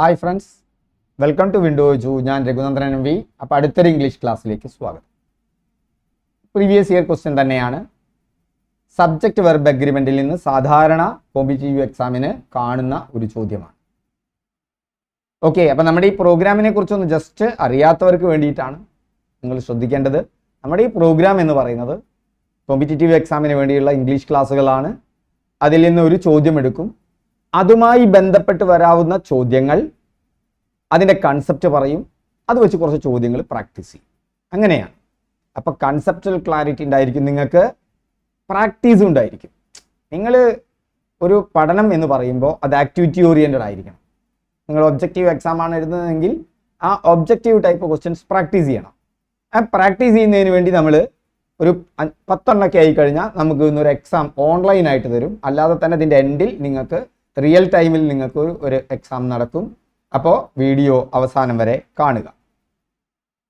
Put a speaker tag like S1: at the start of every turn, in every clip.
S1: Hi friends welcome to window ജു ഞാൻ Raghunandran M V അപ്പോൾ അടുത്തൊരു ഇംഗ്ലീഷ് ക്ലാസ്സിലേക്ക് സ്വാഗതം. പ്രീവിയസ് ഇയർ ക്വസ്റ്റ്യൻ തന്നെയാണ്. സബ്ജക്റ്റ് വെർബ് അഗ്രിമെന്റിൽ നിന്ന് സാധാരണ കോമ്പറ്റീവ് എക്സാമിന് കാണുന്ന ഒരു ചോദ്യമാണ്. ഓക്കെ അപ്പം നമ്മുടെ ഈ പ്രോഗ്രാമിനെ കുറിച്ചൊന്ന് ജസ്റ്റ് അറിയാത്തവർക്ക് വേണ്ടിയിട്ടാണ് നിങ്ങൾ ശ്രദ്ധിക്കേണ്ടത്. നമ്മുടെ ഈ പ്രോഗ്രാം എന്ന് പറയുന്നത് കോമ്പറ്റീറ്റീവ് എക്സാമിന് വേണ്ടിയുള്ള ഇംഗ്ലീഷ് ക്ലാസ്സുകളാണ് അതിൽ നിന്ന് ഒരു ചോദ്യം എടുക്കും. അതുമായി ബന്ധപ്പെട്ട് വരാവുന്ന ചോദ്യങ്ങൾ അതിന്റെ കൺസെപ്റ്റ് പറയും. അത് വെച്ച് കുറച്ച് ചോദ്യങ്ങൾ പ്രാക്ടീസ് ചെയ്യും. അങ്ങനെയാണ്. അപ്പോൾ കൺസെപ്റ്റൽ ക്ലാരിറ്റി ഉണ്ടായിരിക്കും നിങ്ങൾക്ക്. പ്രാക്ടീസും ഉണ്ടായിരിക്കും. നിങ്ങൾ ഒരു പഠനം എന്ന് പറയുമ്പോൾ അത് ആക്ടിവിറ്റി ഓറിയന്റഡ് ആയിരിക്കണം. നിങ്ങൾ ഒബ്ജക്റ്റീവ് എക്സാം ആണ് എഴുതുന്നതെങ്കിൽ ആ ഒബ്ജക്റ്റീവ് ടൈപ്പ് ക്വസ്റ്റ്യൻസ് പ്രാക്ടീസ് ചെയ്യണം. ആ പ്രാക്ടീസ് ചെയ്യുന്നതിന് വേണ്ടി നമ്മൾ ഒരു പത്തെണ്ണൊക്കെ ആയി കഴിഞ്ഞാൽ നമുക്ക് ഇന്നൊരു എക്സാം ഓൺലൈനായിട്ട് തരും. അല്ലാതെ തന്നെ ഇതിന്റെ എൻഡിൽ നിങ്ങൾക്ക് റിയൽ ടൈമിൽ നിങ്ങൾക്ക് ഒരു- എക്സാം നടക്കും അപ്പോൾ വീഡിയോ അവസാനം വരെ കാണുക.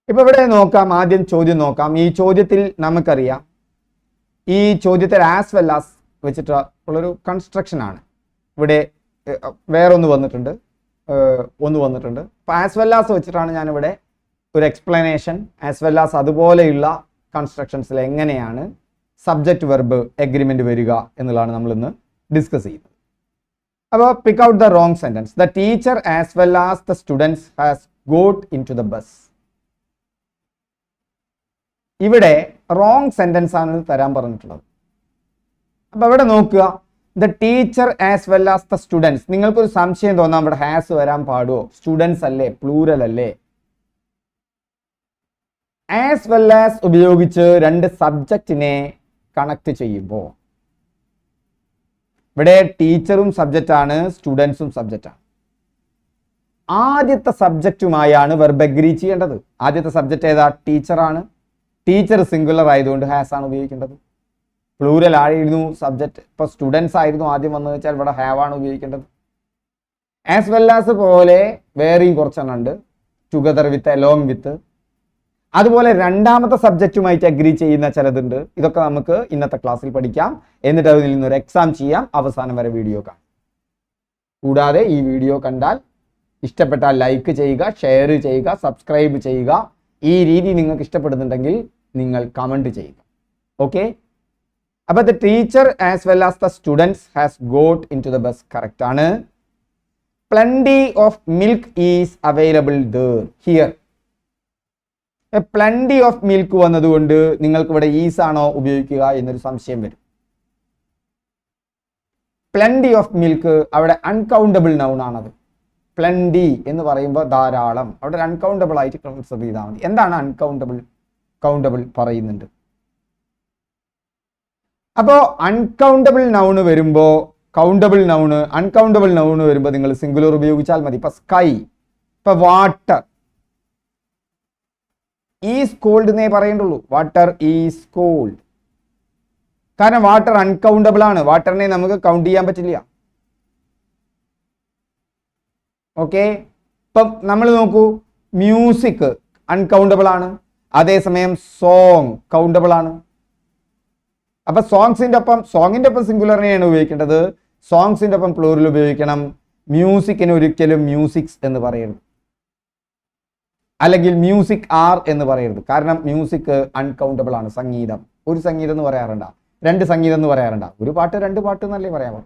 S1: ഇപ്പോൾ ഇവിടെ നോക്കാം ആദ്യം ചോദ്യം നോക്കാം. ഈ ചോദ്യത്തിൽ നമുക്കറിയാം. ഈ ചോദ്യത്തിൽ ആസ് വെൽ ആസ് വെച്ചിട്ട് ഉള്ളൊരു കൺസ്ട്രക്ഷൻ ആണ്. ഇവിടെ വേറൊന്ന് വന്നിട്ടുണ്ട്. ഒന്ന് വന്നിട്ടുണ്ട്. അപ്പോൾ ആസ് വെൽ ആസ് വെച്ചിട്ടാണ് ഞാനിവിടെ ഒരു എക്സ്പ്ലനേഷൻ ആസ് വെൽ ആസ് അതുപോലെയുള്ള കൺസ്ട്രക്ഷൻസിൽ എങ്ങനെയാണ് സബ്ജക്റ്റ് വെർബ് എഗ്രിമെന്റ് വരിക എന്നുള്ളതാണ് നമ്മൾ ഇന്ന് ഡിസ്കസ് ചെയ്യുന്നത്. അപ്പോൾ pick out the wrong sentence the teacher as well as the students has got into the bus ഇവിടെ റോങ് സെന്റൻസ് ആണ് തരാൻ പറഞ്ഞിട്ടുള്ളത്. അപ്പൊ ഇവിടെ നോക്കുക. The teacher as well as the students നിങ്ങൾക്കൊരു സംശയം തോന്നാം ഇവിടെ ഹാസ് വരാൻ പാടുമോ സ്റ്റുഡൻസ് അല്ലേ? പ്ലൂരൽ അല്ലേ? ആസ് വെൽ ആസ് ഉപയോഗിച്ച് രണ്ട് സബ്ജക്റ്റിനെ കണക്ട് ചെയ്യുമ്പോൾ ഇവിടെ ടീച്ചറും സബ്ജക്റ്റാണ് സ്റ്റുഡൻസും സബ്ജക്റ്റ് ആണ്. ആദ്യത്തെ സബ്ജക്റ്റുമായാണ് വെർബ് അഗ്രി ചെയ്യേണ്ടത്. ആദ്യത്തെ സബ്ജക്റ്റ് ഏതാ? ടീച്ചറാണ് ടീച്ചർ സിംഗുലർ ആയതുകൊണ്ട് ഹാസ് ആണ് ഉപയോഗിക്കേണ്ടത്. പ്ലൂരൽ ആയിരുന്നു സബ്ജക്റ്റ് ഇപ്പൊ സ്റ്റുഡൻസ് ആയിരുന്നു ആദ്യം വന്നത് വെച്ചാൽ ഇവിടെ ഹാവ് ആണ് ഉപയോഗിക്കേണ്ടത്. ആസ് വെൽ ആസ് പോലെ വേറെയും കുറച്ചെണ്ണം ഉണ്ട്. ടുഗദർ വിത്ത് അലോങ് വിത്ത് അതുപോലെ രണ്ടാമത്തെ സബ്ജക്റ്റുമായിട്ട് അഗ്രി ചെയ്യുന്ന ചിലതുണ്ട്. ഇതൊക്കെ നമുക്ക് ഇന്നത്തെ ക്ലാസ്സിൽ പഠിക്കാം. എന്നിട്ട് അതിൽ നിന്നൊരു എക്സാം ചെയ്യാം. അവസാനം വരെ വീഡിയോ കാണാം. കൂടാതെ ഈ വീഡിയോ കണ്ടാൽ ഇഷ്ടപ്പെട്ടാൽ ലൈക്ക് ചെയ്യുക ഷെയർ ചെയ്യുക സബ്സ്ക്രൈബ് ചെയ്യുക. ഈ രീതി നിങ്ങൾക്ക് ഇഷ്ടപ്പെടുന്നുണ്ടെങ്കിൽ നിങ്ങൾ കമന്റ് ചെയ്യുക. ഓക്കെ അപ്പോൾ the teacher as well as the students has got into the bus correct ആണ്. Plenty of milk is available there here plenty of milk വന്നതുകൊണ്ട് നിങ്ങൾക്ക് ഇവിടെ ഈസ് ആണോ ഉപയോഗിക്കുക എന്നൊരു സംശയം വരും. പ്ലണ്ടി ഓഫ് മിൽക്ക് അവിടെ അൺകൗണ്ടബിൾ നൗൺ ആണത്. പ്ലണ്ടി എന്ന് പറയുമ്പോൾ ധാരാളം. അവിടെ ഒരു അൺകൗണ്ടബിൾ ആയിട്ട് കൺസിഡർ ചെയ്താൽ മതി. എന്താണ് അൺകൗണ്ടബിൾ കൗണ്ടബിൾ പറയുന്നുണ്ട്. അപ്പോ അൺകൗണ്ടബിൾ നൗണ് വരുമ്പോ കൗണ്ടബിൾ നൗണ് അൺകൗണ്ടബിൾ നൗണ് വരുമ്പോ നിങ്ങൾ സിംഗുലർ ഉപയോഗിച്ചാൽ മതി. ഇപ്പൊ സ്കൈ ഇപ്പൊ വാട്ടർ ഈസ് കോൾഡ് എന്നേ പറയേണ്ടുള്ളൂ. വാട്ടർ ഈസ് കോൾഡ് കാരണം വാട്ടർ അൺകൗണ്ടബിൾ ആണ്. വാട്ടറിനെ നമുക്ക് കൗണ്ട് ചെയ്യാൻ പറ്റില്ല. ഓക്കെ ഇപ്പം നമ്മൾ നോക്കൂ. മ്യൂസിക് അൺകൗണ്ടബിൾ ആണ്. അതേസമയം സോങ് കൗണ്ടബിൾ ആണ്. അപ്പൊ സോങ്സിന്റെ ഒപ്പം സോങ്ങിന്റെ ഒപ്പം സിംഗുലറിനെയാണ് ഉപയോഗിക്കേണ്ടത്. സോങ്സിന്റെ ഒപ്പം പ്ലൂറിൽ ഉപയോഗിക്കണം. മ്യൂസിക്കിന് ഒരിക്കലും മ്യൂസിക്സ് എന്ന് പറയരുത്. അല്ലെങ്കിൽ മ്യൂസിക് ആർ എന്ന് പറയരുത്. കാരണം മ്യൂസിക് അൺകൗണ്ടബിൾ ആണ്. സംഗീതം. ഒരു സംഗീതം എന്ന് പറയാറുണ്ട. രണ്ട് സംഗീതം എന്ന് പറയാറുണ്ട. ഒരു പാട്ട് രണ്ട് പാട്ട് എന്നല്ലേ പറയാമോ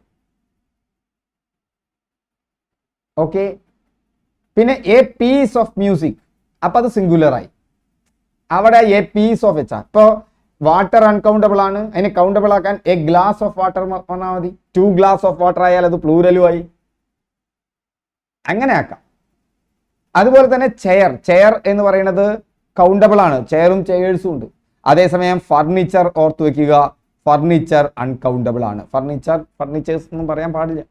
S1: ഓക്കെ പിന്നെ എ പീസ് ഓഫ് മ്യൂസിക് അപ്പൊ അത് സിംഗുലറായി അവിടെ എ പീസ് ഓഫ് വെച്ചാൽ ഇപ്പോൾ വാട്ടർ അൺകൗണ്ടബിൾ ആണ്. അതിനെ കൗണ്ടബിൾ ആക്കാൻ എ ഗ്ലാസ് ഓഫ് വാട്ടർ പറഞ്ഞാൽ മതി. ടു ഗ്ലാസ് ഓഫ് വാട്ടർ ആയാൽ അത് പ്ലൂരലുമായി അങ്ങനെ ആക്കാം. അതുപോലെ തന്നെ ചെയർ ചെയർ എന്ന് പറയുന്നത് കൗണ്ടബിൾ ആണ്. ചെയറും ചെയേഴ്സും ഉണ്ട്. അതേസമയം ഫർണിച്ചർ ഓർത്തു വെക്കുക. ഫർണിച്ചർ അൺകൗണ്ടബിൾ ആണ്. ഫർണിച്ചർ ഫർണിച്ചേഴ്സ് ഒന്നും പറയാൻ പാടില്ല.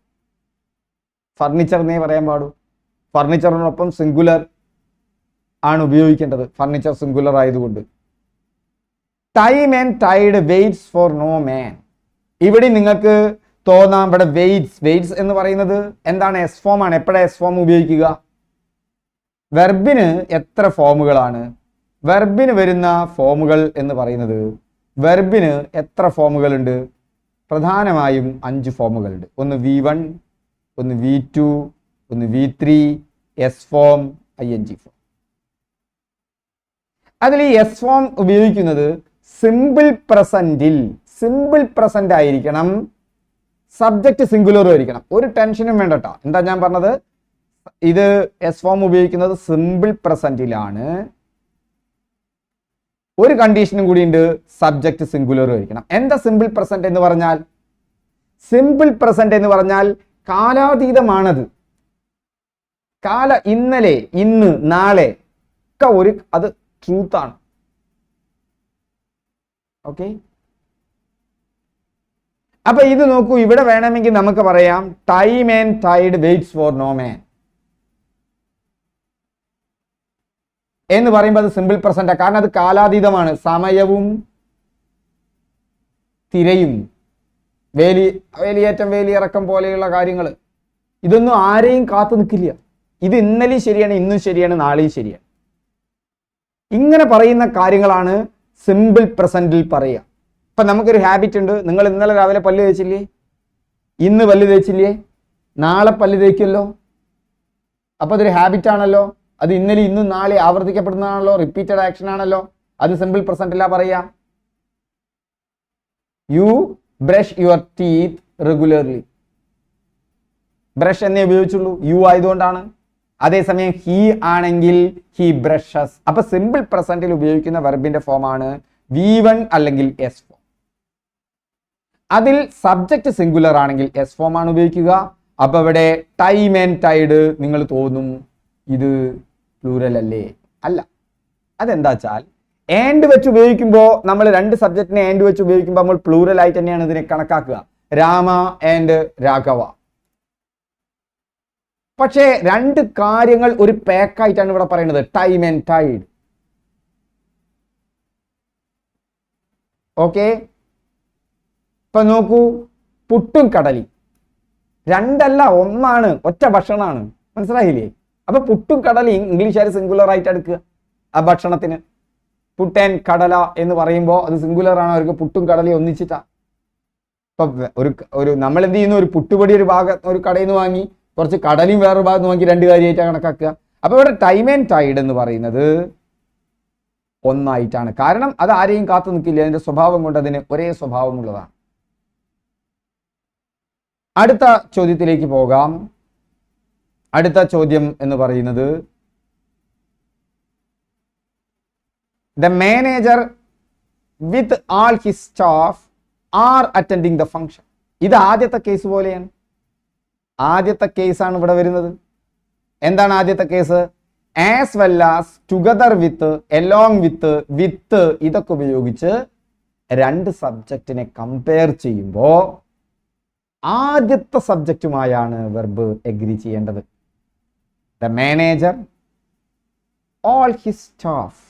S1: ഫർണിച്ചർ എന്നേ പറയാൻ പാടൂ. ഫർണിച്ചറിനൊപ്പം സിംഗുലർ ആണ് ഉപയോഗിക്കേണ്ടത്. ഫർണിച്ചർ സിംഗുലർ ആയതുകൊണ്ട്. Time and tide waits for no man ഇവിടെ നിങ്ങൾക്ക് തോന്നാം. ഇവിടെ വെയിറ്റ്സ് വെയിറ്റ്സ് എന്ന് പറയുന്നത് എന്താണ്? എസ് ഫോം ആണ്. എപ്പോഴാണ് എസ് ഫോം ഉപയോഗിക്കുക? വെർബിന് എത്ര ഫോമുകളാണ്? വെർബിന് വരുന്ന ഫോമുകൾ എന്ന് പറയുന്നത് വെർബിന് എത്ര ഫോമുകളുണ്ട്? പ്രധാനമായും അഞ്ച് ഫോമുകളുണ്ട്. ഒന്ന് വി വൺ ഒന്ന് വി ടു ഒന്ന് V three S form I N G form. അതിൽ ഈ എസ് ഫോം ഉപയോഗിക്കുന്നത് സിമ്പിൾ പ്രസന്റിൽ സിമ്പിൾ പ്രസന്റ് ആയിരിക്കണം. സബ്ജക്റ്റ് സിംഗുലറും ആയിരിക്കണം. ഒരു ടെൻഷനും വേണ്ടട്ടോ എന്താ ഞാൻ പറഞ്ഞത്? ഇത് എസ് ഫോം ഉപയോഗിക്കുന്നത് സിമ്പിൾ പ്രസന്റിലാണ് ഒരു കണ്ടീഷനും കൂടി ഉണ്ട് സബ്ജക്റ്റ് സിംഗുലർ ആയിരിക്കണം എന്താ സിമ്പിൾ പ്രസന്റ് എന്ന് പറഞ്ഞാൽ? സിമ്പിൾ പ്രസന്റ് എന്ന് പറഞ്ഞാൽ കാലാതീതമാണത്. കാല ഇന്നലെ ഇന്ന് നാളെ ഒക്കെ ഒരു അത് ട്രൂത്ത് ആണ്. ഓക്കെ അപ്പൊ ഇത് നോക്കൂ ഇവിടെ വേണമെങ്കിൽ നമുക്ക് പറയാം time and tide waits for no man എന്ന് പറയുമ്പോൾ അത് സിമ്പിൾ പ്രസന്റാണ് കാരണം അത് കാലാതീതമാണ്. സമയവും തിരയും. വേലി വേലിയേറ്റം വേലിയിറക്കം പോലെയുള്ള കാര്യങ്ങൾ. ഇതൊന്നും ആരെയും കാത്തു നിൽക്കില്ല. ഇത് ഇന്നലെയും ശരിയാണ് ഇന്നും ശരിയാണ് നാളെയും ശരിയാണ്. ഇങ്ങനെ പറയുന്ന കാര്യങ്ങളാണ് സിമ്പിൾ പ്രസന്റിൽ പറയുക. ഇപ്പം നമുക്കൊരു ഹാബിറ്റ് ഉണ്ട്. നിങ്ങൾ ഇന്നലെ രാവിലെ പല്ല് തേച്ചില്ലേ? ഇന്ന് പല്ല് തേച്ചില്ലേ? നാളെ പല്ല് തേക്കുമല്ലോ? അപ്പോൾ അതൊരു ഹാബിറ്റ് ആണല്ലോ. അത് ഇന്നലെ ഇന്നും നാളെ ആവർത്തിക്കപ്പെടുന്നതാണല്ലോ റിപ്പീറ്റഡ് ആക്ഷൻ ആണല്ലോ. അത് സിമ്പിൾ പ്രസന്റ് അല്ല പറയാ. You brush your teeth regularly brush എന്നേ ഉപയോഗിച്ചുള്ളൂ. യു ആയതുകൊണ്ടാണ്. അതേസമയം ഹി ആണെങ്കിൽ ഹി ബ്രഷസ് അപ്പൊ സിമ്പിൾ പ്രസന്റിൽ ഉപയോഗിക്കുന്ന വെർബിന്റെ ഫോം ആണ് വി വൺ അല്ലെങ്കിൽ എസ് ഫോം അതിൽ സബ്ജക്റ്റ് സിംഗുലർ ആണെങ്കിൽ എസ് ഫോം ആണ് ഉപയോഗിക്കുക. അപ്പൊ ഇവിടെ ടൈം ആൻഡ് ടൈഡ് നിങ്ങൾ തോന്നും. ഇത് പ്ലൂറൽ അല്ലേ. അല്ല അതെന്താ വെച്ചാൽ ആൻഡ് വെച്ച് ഉപയോഗിക്കുമ്പോൾ നമ്മൾ രണ്ട് സബ്ജക്റ്റിനെ ആൻഡ് വെച്ച് ഉപയോഗിക്കുമ്പോൾ നമ്മൾ പ്ലൂറൽ ആയി തന്നെയാണ് ഇതിനെ കണക്കാക്കുക. രാമ ആൻഡ് രാഘവ. പക്ഷേ രണ്ട് കാര്യങ്ങൾ ഒരു പാക്കായിട്ടാണ് ഇവിടെ പറയുന്നത്. ടൈം ആൻഡ് ടൈഡ് ഓക്കെ ഇപ്പൊ നോക്കൂ. പുട്ടും കടലി രണ്ടല്ല ഒന്നാണ്. ഒറ്റ ഭക്ഷണമാണ്. മനസ്സിലായില്ലേ? അപ്പൊ പുട്ടും കടലയും ഇംഗ്ലീഷുകാർ സിംഗുലർ ആയിട്ട് എടുക്കുക. ആ ഭക്ഷണത്തിന്. പുട്ടൻ കടല എന്ന് പറയുമ്പോൾ അത് സിംഗുലർ ആണ്. അവർക്ക് പുട്ടും കടലയും ഒന്നിച്ചിട്ടാ. ഇപ്പൊ ഒരു ഒരു നമ്മൾ എന്ത് ചെയ്യുന്നു? ഒരു പുട്ടുപൊടി ഒരു ഭാഗം ഒരു കടയിൽ നിന്ന് വാങ്ങി കുറച്ച് കടലയും വേറൊരു ഭാഗത്ത് നോക്കി രണ്ട് കാര്യമായിട്ടാണ് കണക്കാക്കുക. അപ്പൊ ഇവിടെ ടൈം ആൻഡ് ടൈഡ് എന്ന് പറയുന്നത് ഒന്നായിട്ടാണ്. കാരണം അത് ആരെയും കാത്തു നിൽക്കില്ല. അതിന്റെ സ്വഭാവം കൊണ്ട് അതിന് ഒരേ സ്വഭാവമുള്ളതാണ് അടുത്ത ചോദ്യത്തിലേക്ക് പോകാം. അടുത്ത ചോദ്യം എന്ന് പറയുന്നത് the manager with all his staff are attending the function ഇത് ആദ്യത്തെ കേസ് പോലെയാണ്. ആദ്യത്തെ കേസാണ് ഇവിടെ വരുന്നത്. എന്താണ് ആദ്യത്തെ case as well as together with along with with ഇതൊക്കെ ഉപയോഗിച്ച് രണ്ട് സബ്ജക്റ്റിനെ കമ്പയർ ചെയ്യുമ്പോൾ ആദ്യത്തെ സബ്ജക്റ്റുമായാണ് വെർബ് എഗ്രി ചെയ്യേണ്ടത്. The manager all his staff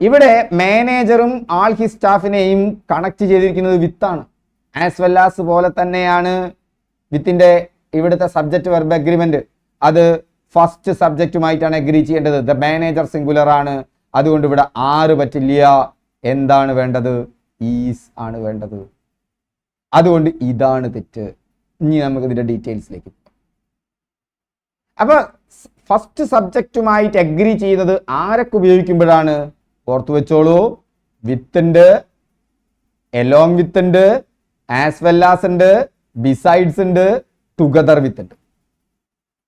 S1: ഇവിടെ മാനേജറും ആൾ ഹിസ് സ്റ്റാഫിനെയും കണക്ട് ചെയ്തിരിക്കുന്നത് വിത്താണ് ആസ് വെൽ ആസ് പോലെ തന്നെയാണ് വിത്തിന്റെ ഇവിടുത്തെ സബ്ജക്റ്റ് വെർബ് അഗ്രിമെന്റ് അത് ഫസ്റ്റ് സബ്ജക്റ്റുമായിട്ടാണ് അഗ്രി ചെയ്യേണ്ടത്. ദ മാനേജർ സിംഗുലർ ആണ്. അതുകൊണ്ട് ഇവിടെ ആറ് പറ്റില്ല. എന്താണ് വേണ്ടത്? ഈസ് ആണ് വേണ്ടത്. അതുകൊണ്ട് ഇതാണ് തെറ്റ്. ഇനി നമുക്ക് ഇതിന്റെ ഡീറ്റെയിൽസിലേക്ക് പോകാം അപ്പൊ ഫസ്റ്റ് സബ്ജക്റ്റുമായിട്ട് അഗ്രി ചെയ്യുന്നത് ആരൊക്കെ ഉപയോഗിക്കുമ്പോഴാണ്? ഓർത്തു വെച്ചോളൂ. വിത്ത് ഉണ്ട് എലോങ് വിത്ത് ഉണ്ട് ആസ് വെൽ ആസ് ഉണ്ട് ബിസൈഡ്സ് ഉണ്ട് ടുഗദർ വിത്ത് ഉണ്ട്.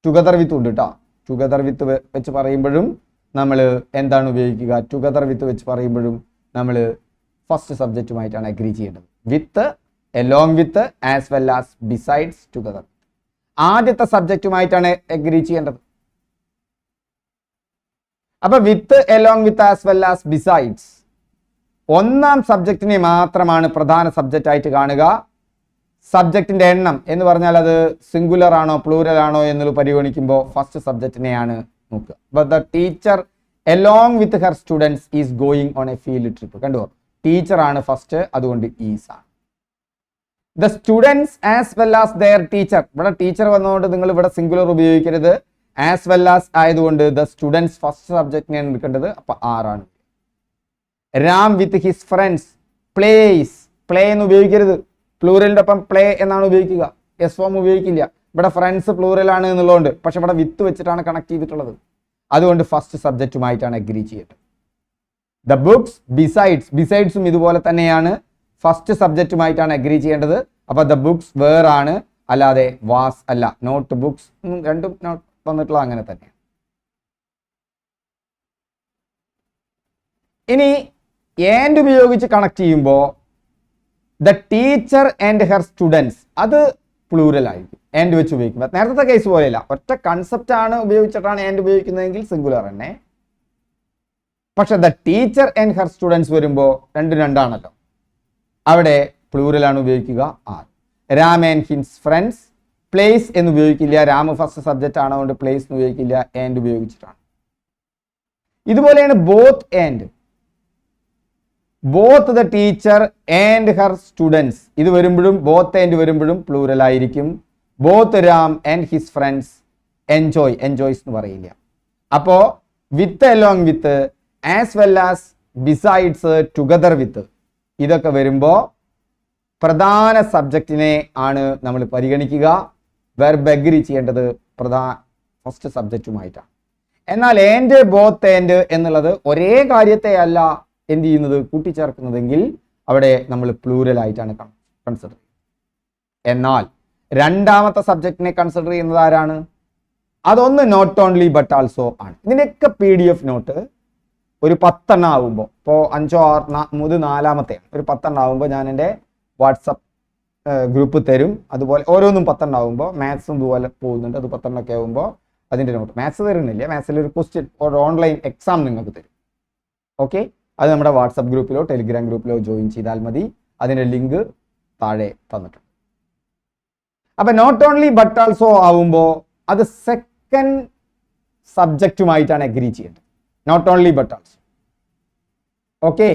S1: ടുഗദർ വിത്ത് ഉണ്ട് കേട്ടോ ടുഗദർ വിത്ത് വെച്ച് പറയുമ്പോഴും നമ്മൾ എന്താണ് ഉപയോഗിക്കുക? ടുഗദർ വിത്ത് വെച്ച് പറയുമ്പോഴും നമ്മൾ ഫസ്റ്റ് സബ്ജക്റ്റുമായിട്ടാണ് അഗ്രി ചെയ്യേണ്ടത്. With along with as well as besides together ആദ്യത്തെ സബ്ജക്റ്റുമായിട്ടാണ് എഗ്രി ചെയ്യേണ്ടത്. അപ്പൊ with along with as well as besides ഒന്നാം സബ്ജക്റ്റിനെ മാത്രമാണ് പ്രധാന സബ്ജക്റ്റ് ആയിട്ട് കാണുക. സബ്ജക്റ്റിന്റെ എണ്ണം എന്ന് പറഞ്ഞാൽ അത് സിംഗുലർ ആണോ പ്ലൂരൽ ആണോ എന്ന് പരിഗണിക്കുമ്പോൾ ഫസ്റ്റ് സബ്ജക്റ്റിനെയാണ് നോക്കുക. But the teacher along with her students is going on a field trip കണ്ടുപോ teacher ആണ് ഫസ്റ്റ് അതുകൊണ്ട് ഈസ് ആണ്. The students as well as their teacher ഇവിടെ ടീച്ചർ വന്നതുകൊണ്ട് നിങ്ങൾ ഇവിടെ സിംഗുലർ ഉപയോഗിക്കരുത്. ആസ് വെൽ ആസ് ആയതുകൊണ്ട് ദ സ്റ്റുഡൻസ് ഫസ്റ്റ് സബ്ജക്റ്റിനെയാണ് എടുക്കേണ്ടത്. അപ്പൊ ആറാണ്. Ram with his friends plays play എന്ന് ഉപയോഗിക്കരുത്. പ്ലൂറലിന്റെ ഒപ്പം പ്ലേ എന്നാണ് ഉപയോഗിക്കുക. എസ് ഫോം ഉപയോഗിക്കില്ല. ഇവിടെ ഫ്രണ്ട്സ് പ്ലൂറലാണ് എന്നുള്ളതുകൊണ്ട്. പക്ഷെ ഇവിടെ വിത്ത് വെച്ചിട്ടാണ് കണക്ട് ചെയ്തിട്ടുള്ളത്. അതുകൊണ്ട് ഫസ്റ്റ് സബ്ജക്റ്റുമായിട്ടാണ് അഗ്രി ചെയ്യേണ്ടത്. ദ ബുക്സ് ബിസൈഡ്സ് ബിസൈഡ്സും ഇതുപോലെ തന്നെയാണ്. ഫസ്റ്റ് സബ്ജക്റ്റുമായിട്ടാണ് അഗ്രി ചെയ്യേണ്ടത്. അപ്പോൾ ദ ബുക്സ് വേർ ആണ് അല്ലാതെ വാസ് അല്ല. നോട്ട് ബുക്സ് രണ്ടും നോട്ട് വന്നിട്ടുള്ള അങ്ങനെ തന്നെ ഇനി ആൻഡ് ഉപയോഗിച്ച് കണക്ട് ചെയ്യുമ്പോൾ the teacher and her students അത് പ്ലൂറൽ ആയിരിക്കും. ആൻഡ് വെച്ച് ഉപയോഗിക്കുമ്പോൾ നേരത്തെ കേസ് പോലെയല്ല. ഒറ്റ കൺസെപ്റ്റ് ആണ് ഉപയോഗിച്ചിട്ടാണ് ആൻഡ് ഉപയോഗിക്കുന്നതെങ്കിൽ സിംഗുലർ തന്നെ. പക്ഷെ the teacher and her students വരുമ്പോൾ രണ്ടും രണ്ടാണല്ലോ. അവിടെ പ്ലൂറലാണ് ഉപയോഗിക്കുക are. Ram and his friends plays എന്ന് ഉപയോഗിക്കില്ല രാമ ഫസ്റ്റ് സബ്ജക്റ്റ് ആണ് അതുകൊണ്ട് പ്ലേസ് എന്ന് ഉപയോഗിക്കില്ല ആൻഡ് ഉപയോഗിച്ചിട്ടാണ്. ഇതുപോലെയാണ് both and both the teacher and her students ഇത് വരുമ്പോഴും ബോത്ത് ആൻഡ് വരുമ്പോഴും പ്ലൂറൽ ആയിരിക്കും. Both Ram and his friends enjoy enjoys എന്ന് പറയില്ല. അപ്പോ with along with as well as besides together with ഇതൊക്കെ വരുമ്പോൾ പ്രധാന സബ്ജക്റ്റിനെ ആണ് നമ്മൾ പരിഗണിക്കുക. വെർബ് അഗ്രി ചെയ്യേണ്ടത് പ്രധാന ഫസ്റ്റ് സബ്ജക്റ്റുമായിട്ടാണ് എന്നാൽ എന്റെ ബോത്ത് ആൻഡ് എന്നുള്ളത് ഒരേ കാര്യത്തെ അല്ല എന്ത് ചെയ്യുന്നത്? കൂട്ടിച്ചേർക്കുന്നതെങ്കിൽ അവിടെ നമ്മൾ പ്ലൂരൽ ആയിട്ടാണ് കൺസിഡർ എന്നാൽ രണ്ടാമത്തെ സബ്ജക്റ്റിനെ കൺസിഡർ ചെയ്യുന്നത് ആരാണ്? അതൊന്ന് നോട്ട് ഓൺലി ബട്ട് ആൾസോ ആണ്. ഇതിനൊക്കെ പി ഡി എഫ് നോട്ട് ഒരു പത്തെണ്ണം ആകുമ്പോൾ ഇപ്പോൾ അഞ്ചോ ആറ് ഇത് നാലാമത്തെ ഒരു പത്തെണ്ണം ആകുമ്പോൾ ഞാൻ എന്റെ വാട്സപ്പ് ഗ്രൂപ്പ് തരും. അതുപോലെ ഓരോന്നും പത്തെണ്ണം ആകുമ്പോൾ മാത്സും ഇതുപോലെ പോകുന്നുണ്ട്. അത് പത്തെണ്ണമൊക്കെ ആകുമ്പോൾ അതിന്റെ നോട്ട് മാത്സ് തരുന്നില്ല? മാത്സിൽ ഒരു ക്വസ്റ്റ്യൻ ഒരു ഓൺലൈൻ എക്സാം നിങ്ങൾക്ക് തരും. ഓക്കെ? അത് നമ്മുടെ വാട്സപ്പ് ഗ്രൂപ്പിലോ ടെലിഗ്രാം ഗ്രൂപ്പിലോ ജോയിൻ ചെയ്താൽ മതി. അതിന്റെ ലിങ്ക് താഴെ തന്നിട്ടുണ്ട്. അപ്പം നോട്ട് ഓൺലി ബട്ട് ആൾസോ ആവുമ്പോൾ അത് സെക്കൻഡ് സബ്ജക്റ്റുമായിട്ടാണ് അഗ്രി ചെയ്യേണ്ടത്. Not only but also okay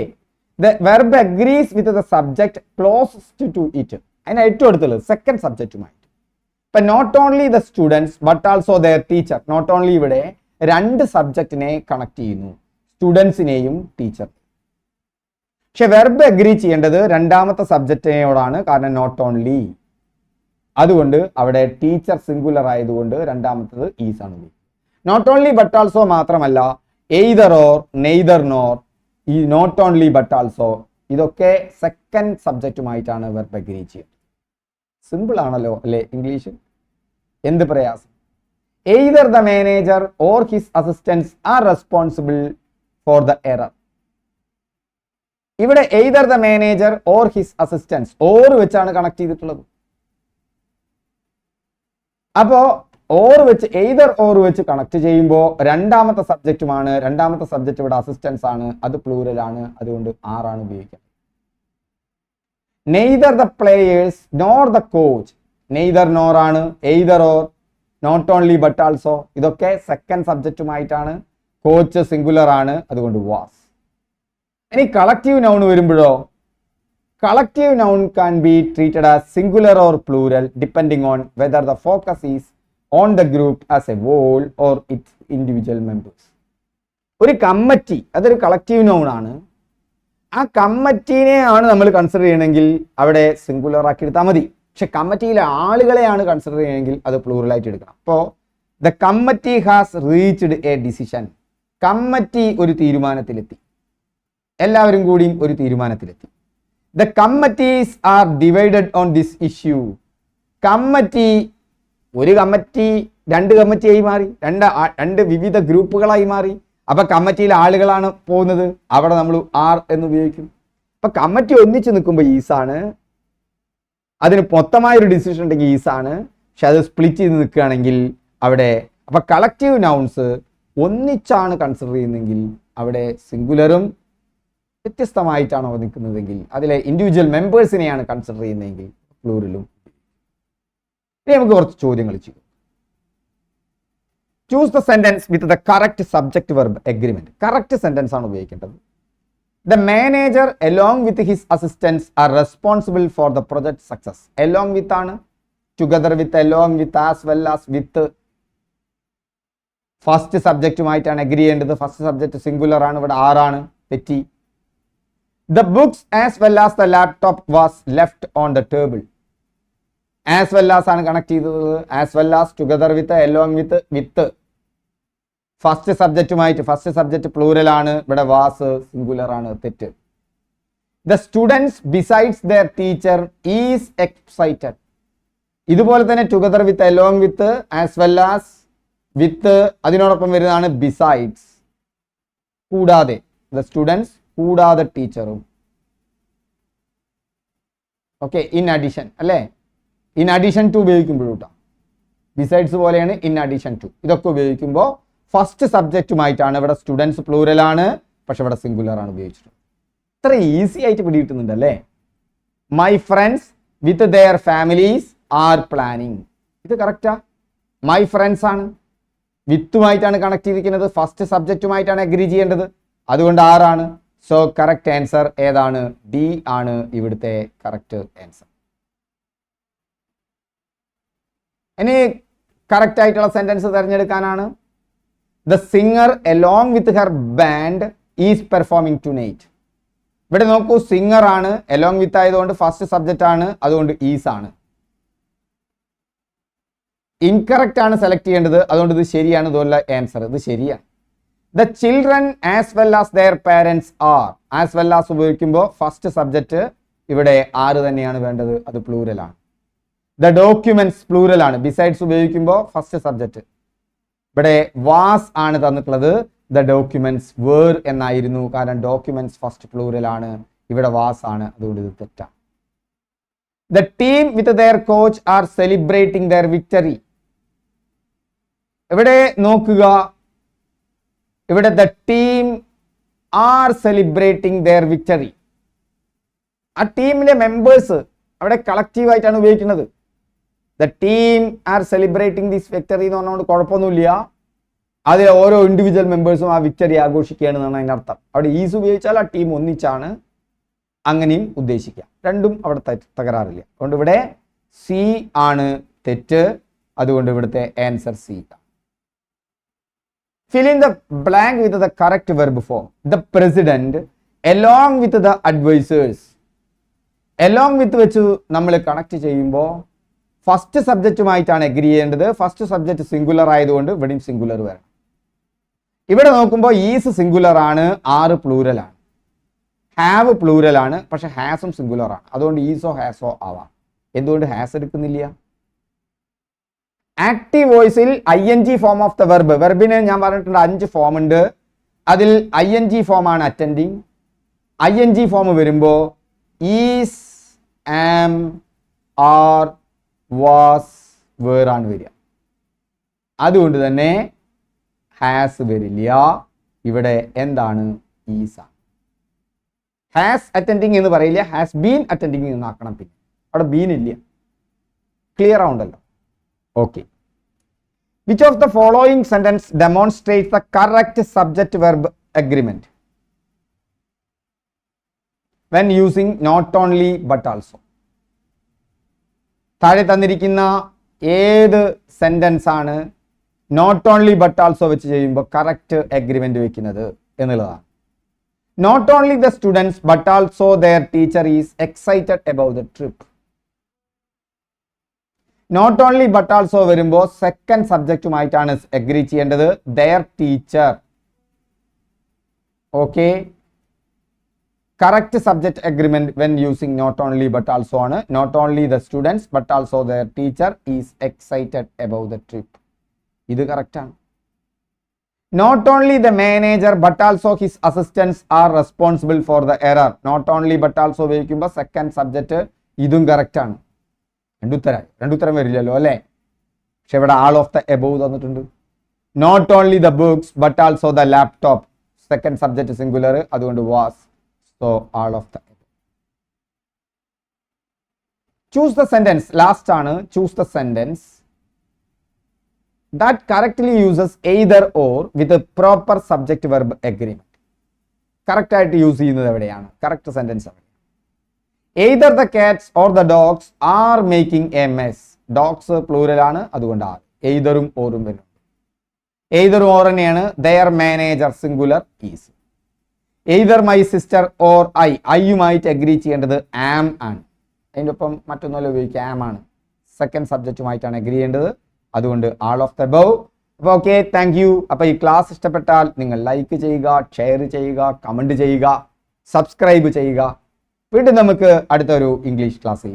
S1: the verb agrees with the subject closest to it അതിന് ഏറ്റവും അടുത്തുള്ളത്. സെക്കൻഡ് സബ്ജക്റ്റുമായിട്ട് ഇപ്പൊ not only the students but also their teacher not only ഇവിടെ രണ്ട് സബ്ജക്റ്റിനെ കണക്ട് ചെയ്യുന്നു. സ്റ്റുഡൻസിനെയും ടീച്ചർ പക്ഷെ വെർബ് അഗ്രി ചെയ്യേണ്ടത് രണ്ടാമത്തെ സബ്ജക്റ്റിനോടാണ് കാരണം നോട്ട് ഓൺലി അതുകൊണ്ട് അവിടെ ടീച്ചർ സിംഗുലർ ആയതുകൊണ്ട് രണ്ടാമത്തത് ഈസ് ആണ്. നോട്ട് ഓൺലി ബട്ട് ആൾസോ മാത്രമല്ല എയ്തർ ഓർ നെയ്തർ നോർ ഈ നോട്ട് ഓൺലി ബട്ട് ആൾസോ ഇതൊക്കെ സെക്കൻഡ് സബ്ജക്റ്റുമായിട്ടാണ് വെർബ് അഗ്രി ചെയ്യുന്നത് സിമ്പിൾ ആണല്ലോ അല്ലേ ഇംഗ്ലീഷ് എന്ത് പ്രയാസം? Either the manager or his assistants are responsible for the error ഇവിടെ either the manager or his assistants or വെച്ചാണ് കണക്ട് ചെയ്തിട്ടുള്ളത്. അപ്പോ ഓർ വെച്ച് എയ്തർ ഓർ വെച്ച് കണക്ട് ചെയ്യുമ്പോൾ രണ്ടാമത്തെ സബ്ജക്റ്റുമാണ് രണ്ടാമത്തെ സബ്ജക്റ്റ് ഇവിടെ അസിസ്റ്റൻസ് ആണ് അത് പ്ലൂരൽ ആണ് അതുകൊണ്ട് ആറാണ് ഉപയോഗിക്കുക. Neither the players nor the coach neither nor ആണ് either or not only but also ഇതൊക്കെ സെക്കൻഡ് സബ്ജക്റ്റുമായിട്ടാണ് കോച്ച് സിംഗുലർ ആണ് അതുകൊണ്ട് വാസ് ഇനി കളക്റ്റീവ് നൗൺ വരുമ്പോഴോ? Collective noun can be treated as singular or plural depending on whether the focus is on the group as a whole or its individual members ഒരു committee അതൊരു collective noun ആണ്. ആ കമ്മിറ്റീനെ ആണ് നമ്മൾ consider ചെയ്യണമെങ്കിൽ അവിടെ singular ആക്കി എടുത്താൽ മതി. പക്ഷെ കമ്മിറ്റിയിലെ ആളുകളെയാണ് കൺസിഡർ ചെയ്യണമെങ്കിൽ അത് പ്ലൂറലായിട്ട് എടുക്കണം. അപ്പോൾ the committee has reached a decision committee ഒരു തീരുമാനത്തിലെത്തി. എല്ലാവരും കൂടിയും ഒരു തീരുമാനത്തിലെത്തി. The committees are divided on this issue committee ഒരു കമ്മിറ്റി രണ്ട് കമ്മിറ്റിയായി മാറി രണ്ട് രണ്ട് വിവിധ ഗ്രൂപ്പുകളായി മാറി. അപ്പൊ കമ്മിറ്റിയിലെ ആളുകളാണ് പോകുന്നത്. അവിടെ നമ്മൾ ആർ എന്ന് ഉപയോഗിക്കും. അപ്പൊ കമ്മിറ്റി ഒന്നിച്ച് നിൽക്കുമ്പോൾ ഈസാണ് അതിന് മൊത്തമായൊരു ഡിസിഷൻ ഉണ്ടെങ്കിൽ ഈസാണ് പക്ഷെ അത് സ്പ്ലിറ്റ് ചെയ്ത് നിൽക്കുകയാണെങ്കിൽ അവിടെ അപ്പൊ കളക്റ്റീവ് നൗൺസ് ഒന്നിച്ചാണ് കൺസിഡർ ചെയ്യുന്നതെങ്കിൽ അവിടെ സിംഗുലറും വ്യത്യസ്തമായിട്ടാണോ നിൽക്കുന്നതെങ്കിൽ അതിലെ ഇൻഡിവിജ്വൽ മെമ്പേഴ്സിനെയാണ് കൺസിഡർ ചെയ്യുന്നതെങ്കിൽ പ്ലൂറിലും ഇനി നമുക്ക് കുറച്ച് ചോദ്യങ്ങൾ ചെയ്യും choose the sentence with the correct subject verb agreement correct sentence ആണ് ഉപയോഗിക്കേണ്ടത്. The manager along with his assistants are responsible for the project success along with ആണ് together with along with as well as with first സബ്ജക്റ്റുമായിട്ടാണ് agree ചെയ്യേണ്ടത്. First subject singular ആണ് ഇവിടെ ആറാണ് തെറ്റി. The books as well as the laptop was left on the table as well as ആണ് connect ചെയ്തത്. As well as together with along with with first സബ്ജക്റ്റുമായിട്ട് first subject plural ആണ്. ഇവിടെ was singular ആണ് തെറ്റ്. The students besides their teacher is excited ഇതുപോലെ തന്നെ together with along with as well as with അതിനോടൊപ്പം വരുന്നതാണ് ബിസൈഡ്സ് കൂടാതെ ദ സ്റ്റുഡൻസ് കൂടാതെ ടീച്ചറും ഓക്കെ ഇൻ അഡീഷൻ അല്ലേ? ഇൻ അഡീഷൻ ടു ഉപയോഗിക്കുമ്പോഴൂട്ടാ ബിസൈഡ്സ് പോലെയാണ് ഇൻ അഡീഷൻ ടു ഇതൊക്കെ ഉപയോഗിക്കുമ്പോൾ ഫസ്റ്റ് സബ്ജക്റ്റുമായിട്ടാണ് ഇവിടെ സ്റ്റുഡൻസ് പ്ലൂരൽ ആണ് പക്ഷെ ഇവിടെ സിംഗുലർ ആണ് ഉപയോഗിച്ചിട്ടുള്ളത്. ഇത്ര ഈസി ആയിട്ട് പിടികിട്ടുന്നുണ്ട് അല്ലേ? My friends with their families are planning ഇത് കറക്റ്റാ മൈ ഫ്രണ്ട്സ് ആണ്. വിത്തുമായിട്ടാണ് കണക്ട് ചെയ്തിരിക്കുന്നത്. ഫസ്റ്റ് സബ്ജക്റ്റുമായിട്ടാണ് അഗ്രി ചെയ്യേണ്ടത്. അതുകൊണ്ട് ആറാണ് സോ കറക്റ്റ് ആൻസർ ഏതാണ്? ഡി ആണ് ഇവിടുത്തെ കറക്റ്റ് ആൻസർ ഇനി കറക്റ്റ് ആയിട്ടുള്ള sentence തിരഞ്ഞെടുക്കാനാണ്. The singer along with her band is performing tonight ഇവിടെ നോക്കൂ സിംഗർ ആണ് എലോങ് വിത്ത് ആയതുകൊണ്ട് ഫസ്റ്റ് സബ്ജക്റ്റ് ആണ് അതുകൊണ്ട് ഈസ് ആണ്. ഇൻകറക്റ്റ് ആണ് സെലക്ട് ചെയ്യേണ്ടത് അതുകൊണ്ട് ഇത് ശരിയാണ് ഇതുപോലെ ആൻസർ ഇത് ശരിയാണ്. The children as well as their parents are as well as ഉപയോഗിക്കുമ്പോൾ ഫസ്റ്റ് സബ്ജക്റ്റ് ഇവിടെ ആറ് തന്നെയാണ് വേണ്ടത് അത് പ്ലൂരലാണ് ദ ഡോക്യുമെന്റ്സ് പ്ലൂരൽ ആണ്. ബിസൈഡ്സ് ഉപയോഗിക്കുമ്പോൾ ഫസ്റ്റ് സബ്ജക്റ്റ് ഇവിടെ വാസ് ആണ് തന്നിട്ടുള്ളത്. ദ ഡോക്യുമെന്റ്സ് വേർ എന്നായിരുന്നു. കാരണം ഡോക്യുമെന്റ്സ് ഫസ്റ്റ് പ്ലൂരൽ ആണ്. ഇവിടെ വാസ് ആണ്. അതുകൊണ്ട് ഇത് തെറ്റാണ് the team with their coach are celebrating their victory ഇവിടെ നോക്കുക? ഇവിടെ the team are celebrating their victory ആ ടീമിലെ മെമ്പേഴ്സ് അവിടെ കളക്റ്റീവ് ആയിട്ടാണ് ഉപയോഗിക്കുന്നത്. The team are celebrating this victory എന്ന് പറഞ്ഞുകൊണ്ട് കുഴപ്പമൊന്നുമില്ല. അതിലെ ഓരോ ഇൻഡിവിജ്വൽ മെമ്പേഴ്സും ആ വിക്ടറി ആഘോഷിക്കുകയാണ് എന്നാണ് അതിന്റെ അർത്ഥം. അവിടെ ഈസ് ഉപയോഗിച്ചാൽ ആ ടീം ഒന്നിച്ചാണ് അങ്ങനെയും ഉദ്ദേശിക്കുക. രണ്ടും അവിടെ തകരാറില്ല. അതുകൊണ്ട് ഇവിടെ സി ആണ് തെറ്റ്. അതുകൊണ്ട് ഇവിടുത്തെ answer C fill in the blank with the correct verb form. The president along with the advisors along with വെച്ച് നമ്മൾ കണക്ട് ചെയ്യുമ്പോൾ ഫസ്റ്റ് സബ്ജക്റ്റുമായിട്ടാണ് എഗ്രി ചെയ്യേണ്ടത്. ഫസ്റ്റ് സബ്ജക്റ്റ് സിംഗുലർ ആയതുകൊണ്ട് ഇവിടെയും സിംഗുലർ വരണം. ഇവിടെ നോക്കുമ്പോൾ ഈസ് സിംഗുലർ ആണ് ആറ് ആണ്. ഹാവ് പ്ലൂരൽ ആണ് പക്ഷെ ഹാസും സിംഗുലർ ആണ്. അതുകൊണ്ട് ഈസോ ഹാസോ ആവാം. എന്തുകൊണ്ട് ഹാസ് എടുക്കുന്നില്ല? Active വോയിസിൽ I N G form of the verb വെർബിന് ഞാൻ പറഞ്ഞിട്ടുണ്ട് അഞ്ച് ഫോം ഉണ്ട്. അതിൽ ഐ എൻ ജി ഫോം ആണ് attending I N G form വരുമ്പോൾ ഈസ് ആം ആർ വാസ് വേറാണ് വരിക. അതുകൊണ്ട് തന്നെ ഹാസ് വരില്ല. ഇവിടെ എന്താണ്? ഈസ ഹാസ് അറ്റൻഡിങ് എന്ന് പറയില്ല. ഹാസ് ബീൻ അറ്റൻഡിങ് എന്നാക്കണം പിന്നെ. അവിടെ ബീൻ ഇല്ല. Clear ആവുണ്ടല്ലോ okay which of the following sentence demonstrate the correct subject verb agreement when using not only but also താഴെ തന്നിരിക്കുന്ന ഏത് സെന്റൻസ് ആണ് നോട്ട് ഓൺലി ബട്ട് ആൾസോ വെച്ച് ചെയ്യുമ്പോൾ കറക്റ്റ് അഗ്രിമെന്റ് വെക്കുന്നത് എന്നുള്ളതാണ്. Not only the students but also their teacher is excited about the trip not only but also വരുമ്പോൾ second സബ്ജക്റ്റുമായിട്ടാണ് എഗ്രി ചെയ്യേണ്ടത് their teacher okay correct subject agreement when using not only but also ആണ്. Not only the students but also the teacher is excited about the trip ഇത് correct ആണ്. Not only the manager but also his assistants are responsible for the error not only but also ഉപയോഗിക്കുമ്പോൾ second subject ഇതും correct ആണ്. രണ്ടുത്തരം രണ്ടുത്തരം വരില്ലല്ലോ അല്ലേ? പക്ഷെ ഇവിടെ ആൾ ഓഫ് ദ എബോവ് തന്നിട്ടുണ്ട്. Not only the books but also the laptop second subject singular അതുകൊണ്ട് was so all of the choose the sentence last ആണ്. Choose the sentence that correctly uses either or with proper subject verb agreement correct ആയിട്ട് use ചെയ്യുന്നത് എവിടെയാണ്? Correct sentence എവിടെ either the cats or the dogs are making a mess dogs plural ആണ്. അതുകൊണ്ട് are എയ്തറും ഓറും വരും എയ്തറും ഓർ തന്നെയാണ്. Their manager singular is either my sister or I ഐയുമായിട്ട് agree ചെയ്യേണ്ടത് ആം ആണ്. അതിന്റെ ഒപ്പം മറ്റൊന്നുമല്ല ഉപയോഗിക്കുക ആം ആണ്. സെക്കൻഡ് സബ്ജക്റ്റുമായിട്ടാണ് അഗ്രി ചെയ്യേണ്ടത്. അതുകൊണ്ട് ആൾ ഓഫ് ദ ബവ് അപ്പോൾ ഓക്കെ താങ്ക് യു അപ്പോൾ ഈ ക്ലാസ് ഇഷ്ടപ്പെട്ടാൽ നിങ്ങൾ ലൈക്ക് ചെയ്യുക ഷെയർ ചെയ്യുക കമന്റ് ചെയ്യുക സബ്സ്ക്രൈബ് ചെയ്യുക. വീണ്ടും നമുക്ക് അടുത്തൊരു ഇംഗ്ലീഷ് ക്ലാസ്സിൽ